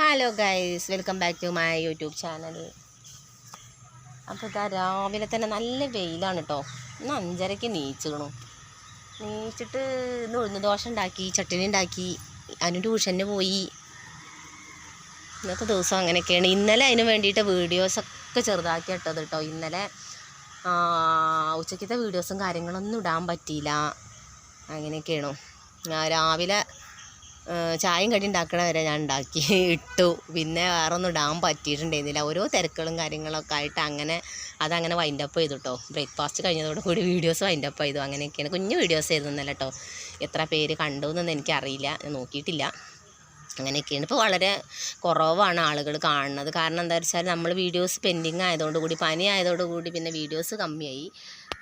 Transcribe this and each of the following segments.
Hello guys welcome back to my YouTube channel അപ്പോൾ ഇതാ രാവിലെ തന്നെ നല്ല വെയിലാണ് കേട്ടോ ഇന്ന് അഞ്ചരയ്ക്ക് നീച്ചിക്കണു നീച്ചിട്ട് ഇന്ന് ഉഴുന്ന് ദോശ ഉണ്ടാക്കി ചട്ടിനി ഉണ്ടാക്കി അതിന് ട്യൂഷന് പോയി. ഇന്നത്തെ ദിവസം അങ്ങനെയൊക്കെയാണ്. ഇന്നലെ അതിന് വേണ്ടിയിട്ട് വീഡിയോസൊക്കെ ചെറുതാക്കി ഇട്ടത് കേട്ടോ ഇന്നലെ ഉച്ചയ്ക്കത്തെ വീഡിയോസും കാര്യങ്ങളൊന്നും ഇടാൻ പറ്റിയില്ല. അങ്ങനെയൊക്കെയാണോ. രാവിലെ ചായയും കടി ഉണ്ടാക്കണ വരെ ഞാൻ ഉണ്ടാക്കി. ഇട്ടു. പിന്നെ വേറെ ഒന്നും ഇടാൻ പറ്റിയിട്ടുണ്ടായിരുന്നില്ല. ഓരോ തിരക്കുകളും കാര്യങ്ങളൊക്കെ ആയിട്ട് അങ്ങനെ അതങ്ങനെ വൈൻഡപ്പ് ചെയ്തു കേട്ടോ ബ്രേക്ക്ഫാസ്റ്റ് കഴിഞ്ഞതോട് കൂടി വീഡിയോസ് വൈൻഡപ്പ് ചെയ്തു. അങ്ങനെയൊക്കെയാണ്. കുഞ്ഞു വീഡിയോസ് ആയിരുന്നല്ല കേട്ടോ എത്ര പേര് കണ്ടു എന്നൊന്നും എനിക്കറിയില്ല. ഞാൻ നോക്കിയിട്ടില്ല. അങ്ങനെയൊക്കെയാണ്. ഇപ്പോൾ വളരെ കുറവാണ് ആളുകൾ കാണുന്നത്. കാരണം എന്താ വെച്ചാൽ നമ്മൾ വീഡിയോസ് പെൻഡിങ് ആയതുകൊണ്ട് കൂടി പനി ആയതോട് കൂടി പിന്നെ വീഡിയോസ് കമ്മിയായി.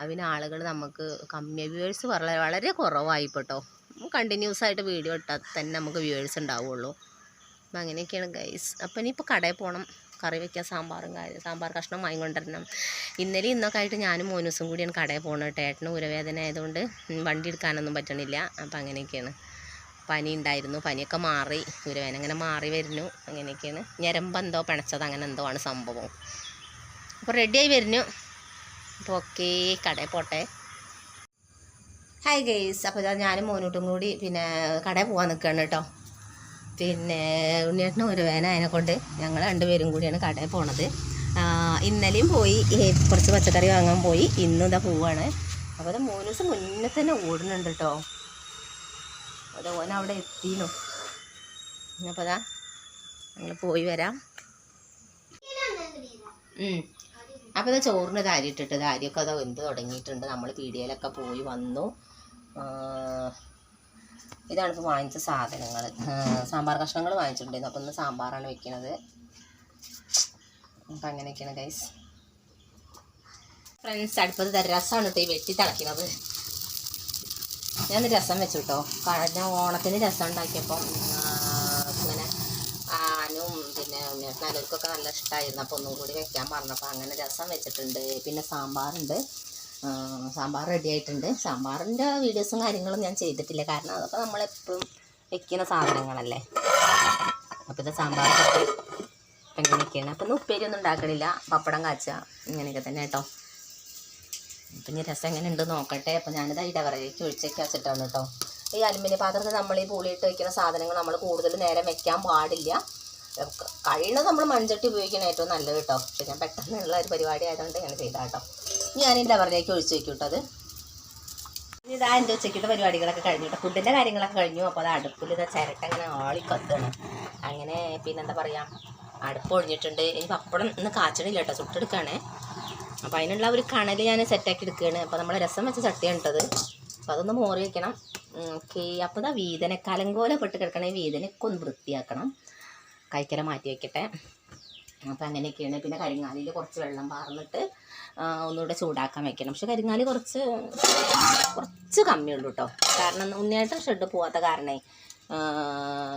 അതിന് ആളുകൾ നമുക്ക് കമ്മിയായി. വ്യൂവേഴ്സ് വളരെ വളരെ കുറവായി കേട്ടോ കണ്ടിന്യൂസ് ആയിട്ട് വീഡിയോ ഇട്ടാൽ തന്നെ നമുക്ക് വ്യൂവേഴ്സ് ഉണ്ടാവുള്ളൂ. അപ്പം അങ്ങനെയൊക്കെയാണ് ഗൈസ് അപ്പം ഇനിയിപ്പോൾ കടയിൽ പോകണം കറി വെക്കാൻ സാമ്പാറും കാര്യം സാമ്പാർ കഷ്ണം വാങ്ങിക്കൊണ്ടിരണം ഇന്നലെ ഇന്നൊക്കെ ആയിട്ട് ഞാനും മോനൂസും കൂടിയാണ് കടയിൽ പോകുന്നത് ഏട്ടന് ഉരവേദന ആയതുകൊണ്ട് വണ്ടി എടുക്കാനൊന്നും പറ്റണില്ല. അപ്പം അങ്ങനെയൊക്കെയാണ്. പനി ഉണ്ടായിരുന്നു. പനിയൊക്കെ മാറി. ഉരവേദന അങ്ങനെ മാറി വരുന്നു. അങ്ങനെയൊക്കെയാണ്. ഞരമ്പെന്തോ പിണച്ചത്. അങ്ങനെ എന്തോ ആണ് സംഭവം. അപ്പോൾ റെഡിയായി വരുന്നു. അപ്പോൾ ഓക്കേ കടയിൽ പോട്ടെ. ഹായ് ഗെയ്സ് അപ്പോൾ ഇതാ ഞാനും മോനൂട്ടും കൂടി പിന്നെ കടയിൽ പോകാൻ നിൽക്കുകയാണ് കേട്ടോ. പിന്നെ ഉണ്ണിയേട്ടനും ഒരു വേന അതിനെ കൊണ്ട് ഞങ്ങൾ രണ്ടുപേരും കൂടിയാണ് കടയിൽ പോണത്. ഇന്നലെയും പോയി. കുറച്ച് പച്ചക്കറി വാങ്ങാൻ പോയി. ഇന്നും ഇതാ പോവാണ്. അപ്പോൾ അത് മൂന്ന് ദിവസം മുന്നേ തന്നെ ഓടുന്നുണ്ട് കേട്ടോ. അത് ഓൻ അവിടെ എത്തിനു അപ്പോൾ അതാ ഞങ്ങൾ പോയി വരാം. അപ്പോൾ ഇതാ ചോറിന് ഇട്ടിട്ട് അരിയൊക്കെ അതോ എന്ത് തുടങ്ങിയിട്ടുണ്ട്. നമ്മൾ പീടികയിലൊക്കെ പോയി വന്നു. ഇതാണ് ഇപ്പോൾ വാങ്ങിച്ച സാധനങ്ങൾ സാമ്പാർ കഷ്ണങ്ങൾ വാങ്ങിച്ചിട്ടുണ്ടായിരുന്നു. അപ്പോൾ ഇന്ന് സാമ്പാറാണ് വെക്കുന്നത് അപ്പം അങ്ങനെയൊക്കെയാണ് ഗൈസ് ഫ്രണ്ട്സ് അടുപ്പത് രസമാണ് കേട്ടോ ഈ വെട്ടി തിളക്കുന്നത് ഞാൻ രസം വെച്ചു കേട്ടോ കഴിഞ്ഞ ഓണത്തിന് രസം ഉണ്ടാക്കിയപ്പം ഇങ്ങനെ ആനും പിന്നെ നല്ലവർക്കൊക്കെ നല്ല ഇഷ്ടമായിരുന്നു അപ്പോൾ ഒന്നും കൂടി വെക്കാൻ പറഞ്ഞപ്പോൾ അങ്ങനെ രസം വെച്ചിട്ടുണ്ട്. പിന്നെ സാമ്പാറുണ്ട്. സാമ്പാർ റെഡി ആയിട്ടുണ്ട്. സാമ്പാറിന്റെ വീഡിയോസും കാര്യങ്ങളും ഞാൻ ചെയ്തിട്ടില്ല. കാരണം അതൊക്കെ നമ്മളെപ്പോഴും വെക്കുന്ന സാധനങ്ങളല്ലേ? അപ്പോൾ ഇത് സാമ്പാർ അങ്ങനെയൊക്കെയാണ് അപ്പം ഇന്ന് ഉപ്പേരി ഒന്നും ഉണ്ടാക്കണില്ല. പപ്പടം കാച്ചുക ഇങ്ങനെയൊക്കെ തന്നെ കേട്ടോ. അപ്പം ഇനി രസം എങ്ങനെ ഉണ്ട് നോക്കട്ടെ. അപ്പം ഞാനിത് ഇടവറയിലേക്ക് ഒഴിച്ചേക്ക് വെച്ചിട്ടാണ് കേട്ടോ. ഈ അലുമിനിയം പാത്രത്തിൽ നമ്മൾ ഈ പുളിയിട്ട് വയ്ക്കുന്ന സാധനങ്ങൾ നമ്മൾ കൂടുതൽ നേരം വെക്കാൻ പാടില്ല. കഴിയുന്നത് നമ്മൾ മൺചട്ടി ഉപയോഗിക്കണം ഏറ്റവും നല്ലത് കേട്ടോ. പക്ഷെ ഞാൻ പെട്ടെന്നുള്ള ഒരു പരിപാടി ആയതുകൊണ്ട് ഞാൻ ചെയ്താ കേട്ടോ. ഞാൻ ഈ ഡവറിലേക്ക് ഒഴിച്ച് വെക്കൂട്ടത് ഇതാ എന്റെ ഉച്ചയ്ക്കത്തെ പരിപാടികളൊക്കെ കഴിഞ്ഞു കേട്ടോ. ഫുഡിന്റെ കാര്യങ്ങളൊക്കെ കഴിഞ്ഞു. അപ്പോൾ അത് അടുപ്പിൽ ഇതാ ചിരട്ട അങ്ങനെ ആളി കത്താണ് അങ്ങനെ പിന്നെന്താ പറയുക അടുപ്പ് ഒഴിഞ്ഞിട്ടുണ്ട്. ഇനി പപ്പടം ഇന്ന് കാച്ചണില്ല കേട്ടോ ചുട്ടെടുക്കുകയാണേ അപ്പോൾ അതിനുള്ള ഒരു കണൽ ഞാൻ സെറ്റാക്കി എടുക്കുകയാണ്. അപ്പോൾ നമ്മൾ രസം വെച്ച ചട്ടിയാണ് ഇട്ടത് അപ്പോൾ അതൊന്ന് മോറി വയ്ക്കണം ഓക്കെ. അപ്പോൾ ഇതാ വീതനക്കാലം പോലെ പെട്ട് കിടക്കണേ വീതനൊക്കെ ഒന്ന് വൃത്തിയാക്കണം. കൈക്കര മാറ്റി വെക്കട്ടെ. അപ്പോൾ അങ്ങനെയൊക്കെയാണ്. പിന്നെ കരിങ്ങാലിയിൽ കുറച്ച് വെള്ളം പാർന്നിട്ട് ഒന്നുകൂടെ ചൂടാക്കാൻ വെക്കണം. പക്ഷെ കരിങ്ങാലി കുറച്ച് കുറച്ച് കമ്മിയുള്ളൂ കേട്ടോ കാരണം ഉണ്ണിയായിട്ട് ഷെഡ് പോവാത്ത കാരണേ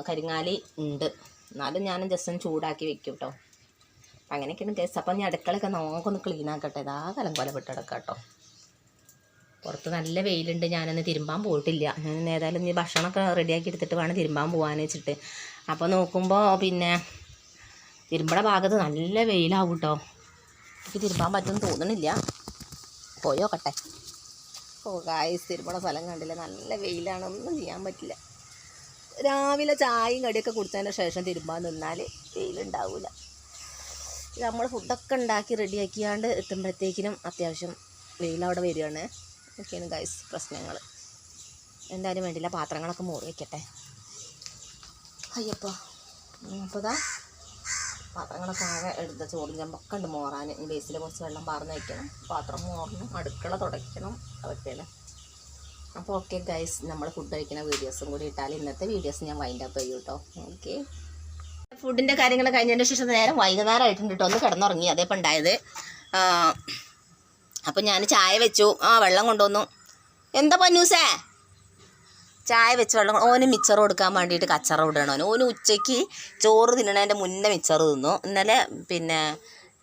കരിങ്ങാലി ഉണ്ട്. എന്നാലും ഞാൻ ജസ്റ്റ് ഒന്ന് ചൂടാക്കി വെക്കും കേട്ടോ അപ്പം അങ്ങനെയൊക്കെയാണ് ഗസ് അപ്പം ഞാൻ അടുക്കളയൊക്കെ നോക്കൊന്ന് ക്ലീൻ ആക്കട്ടെ. ഇതാ കലം കൊലപ്പെട്ട് കിടക്കാം കേട്ടോ പുറത്ത് നല്ല വെയിലുണ്ട്. ഞാനൊന്ന് തിരുമ്പാൻ പോയിട്ടില്ല. ഞാൻ ഏതായാലും ഈ ഭക്ഷണമൊക്കെ റെഡിയാക്കി എടുത്തിട്ട് വേണം തിരുമ്പാൻ പോകാൻ വെച്ചിട്ട്. അപ്പോൾ നോക്കുമ്പോൾ പിന്നെ തിരുമ്പട ഭാഗത്ത് നല്ല വെയിലാവും കേട്ടോ എനിക്ക് തിരുമ്പാൻ പറ്റുമെന്ന് തോന്നണില്ല. പോയോ കട്ടെ ഓ ഗായ്സ് തിരുമ്പട സ്ഥലം കണ്ടില്ല? നല്ല വെയിലാണ്. ഒന്നും ചെയ്യാൻ പറ്റില്ല. രാവിലെ ചായയും കടിയൊക്കെ കുടിച്ചതിന് ശേഷം തിരുമ്പാൻ നിന്നാൽ വെയിലുണ്ടാവില്ല നമ്മൾ ഫുഡൊക്കെ ഉണ്ടാക്കി റെഡിയാക്കിയാണ്ട് എത്തുമ്പോഴത്തേക്കിനും അത്യാവശ്യം വെയിലവിടെ വരികയാണ്. ഒക്കെയാണ് ഗൈസ് പ്രശ്നങ്ങൾ എന്തായാലും വേണ്ടില്ല പാത്രങ്ങളൊക്കെ മൂറി വയ്ക്കട്ടെ അയ്യപ്പോ. അപ്പോൾ പാത്രങ്ങളൊക്കെ ആകെ എടുത്ത ചോറും ചെമ്പൊക്കെ ഉണ്ട് മോറാൻ. ബേസിൽ കുറച്ച് വെള്ളം പാർന്ന് വയ്ക്കണം പാത്രം മോറണം അടുക്കള തുടയ്ക്കണം. അതൊക്കെയാണ്. അപ്പോൾ ഓക്കെ ഗൈസ് നമ്മൾ ഫുഡ് കഴിക്കുന്ന വീഡിയോസും കൂടി ഇട്ടാൽ ഇന്നത്തെ വീഡിയോസ് ഞാൻ വൈൻഡ് അപ്പ് ചെയ്യും കേട്ടോ ഓക്കെ ഫുഡിന്റെ കാര്യങ്ങൾ കഴിഞ്ഞതിന് ശേഷം നേരം വൈകുന്നേരം ആയിട്ടുണ്ട് ഒന്ന് കിടന്നുറങ്ങി. അതേ ഇപ്പം ഉണ്ടായത്. അപ്പം ഞാൻ ചായ വെച്ചു. ആ വെള്ളം കൊണ്ടുവന്നു. എന്താ പന്നൂസേ? ചായ വെച്ച് വെള്ളം ഓന് മിച്ചർ കൊടുക്കാൻ വേണ്ടിയിട്ട് കച്ചറ വിടണം ഓന്. ഓന് ഉച്ചയ്ക്ക് ചോറ് തിന്നണതിന്റെ മുന്നേ മിച്ചർ തിന്നു. ഇന്നലെ പിന്നെ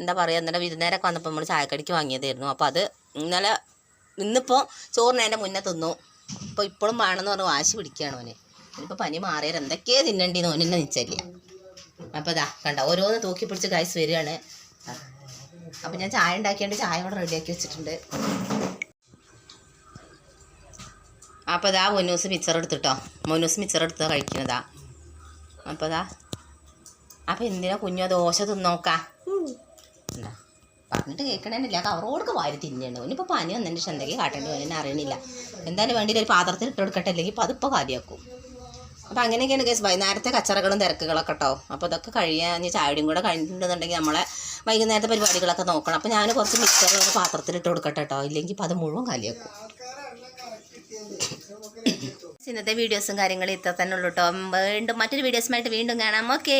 എന്താ പറയുക ഇന്നലെ വിരുന്നേരൊക്കെ വന്നപ്പോൾ നമ്മൾ ചായക്കടിക്ക് വാങ്ങിയതായിരുന്നു. അപ്പോൾ അത് ഇന്നലെ ഇന്നിപ്പോൾ ചോറിനതിന്റെ മുന്നേ തിന്നു. അപ്പോൾ ഇപ്പോഴും വേണമെന്ന് പറഞ്ഞ് വാശി പിടിക്കുകയാണ് ഓന്. ഇനിയിപ്പോൾ പനി മാറിയാൽ എന്തൊക്കെയാണ് തിന്നണ്ടീന്ന് ഓനെന്നെ നിച്ചല്ല അപ്പോൾ ഇതാ കണ്ട ഓരോന്ന് തൂക്കി പിടിച്ച് ഗൈസ് വരികയാണ്. അപ്പം ഞാൻ ചായ ഉണ്ടാക്കിയാണ്ട് ചായ ഇവിടെ റെഡിയാക്കി വെച്ചിട്ടുണ്ട്. അപ്പോൾ ഇതാ മൊന്നൂസ് മിച്ചർ എടുത്തിട്ടോ. മൊന്നൂസ് മിച്ചർ എടുത്ത് കഴിക്കുന്നതാ. അപ്പോൾ ഇതാ അപ്പോൾ എന്തിനാ കുഞ്ഞു ദോശ തിന്നോക്കാ? എന്നാ പറഞ്ഞിട്ട് കേൾക്കണേന്നില്ല കവറോടൊക്കെ വാരി തിന്നണം. ഇനിയിപ്പോൾ പനി വന്നതിന്റെ ശേഷം എന്തൊക്കെ കാട്ടേണ്ടി വരും അറിയണില്ല. എന്തായാലും വേണ്ടി ഒരു പാത്രത്തിൽ ഇട്ട് കൊടുക്കട്ടെ. അല്ലെങ്കിൽ ഇപ്പോൾ അതിപ്പോൾ കാര്യമാക്കും അപ്പോൾ അങ്ങനെയൊക്കെയാണ് കേസ് വൈകുന്നേരത്തെ കച്ചറകളും തിരക്കുകളൊക്കെ കേട്ടോ അപ്പോൾ ഇതൊക്കെ കഴിയാൻ ഇനി ചായയും കൂടെ കഴിഞ്ഞിട്ടുണ്ടെന്നുണ്ടെങ്കിൽ നമ്മളെ വൈകുന്നേരത്തെ പരിപാടികളൊക്കെ നോക്കണം. അപ്പോൾ ഞാൻ കുറച്ച് മിക്സർ ഒരു പാത്രത്തിൽ ഇട്ട് കൊടുക്കട്ടെ കേട്ടോ ഇല്ലെങ്കിൽ ഇപ്പോൾ അത് മുഴുവൻ കാലിയാക്കും. ഇന്നത്തെ വീഡിയോസും കാര്യങ്ങളും ഇത്ര തന്നെ ഉള്ളൂ കേട്ടോ വീണ്ടും മറ്റൊരു വീഡിയോസുമായിട്ട് വീണ്ടും കാണാം. ഓക്കേ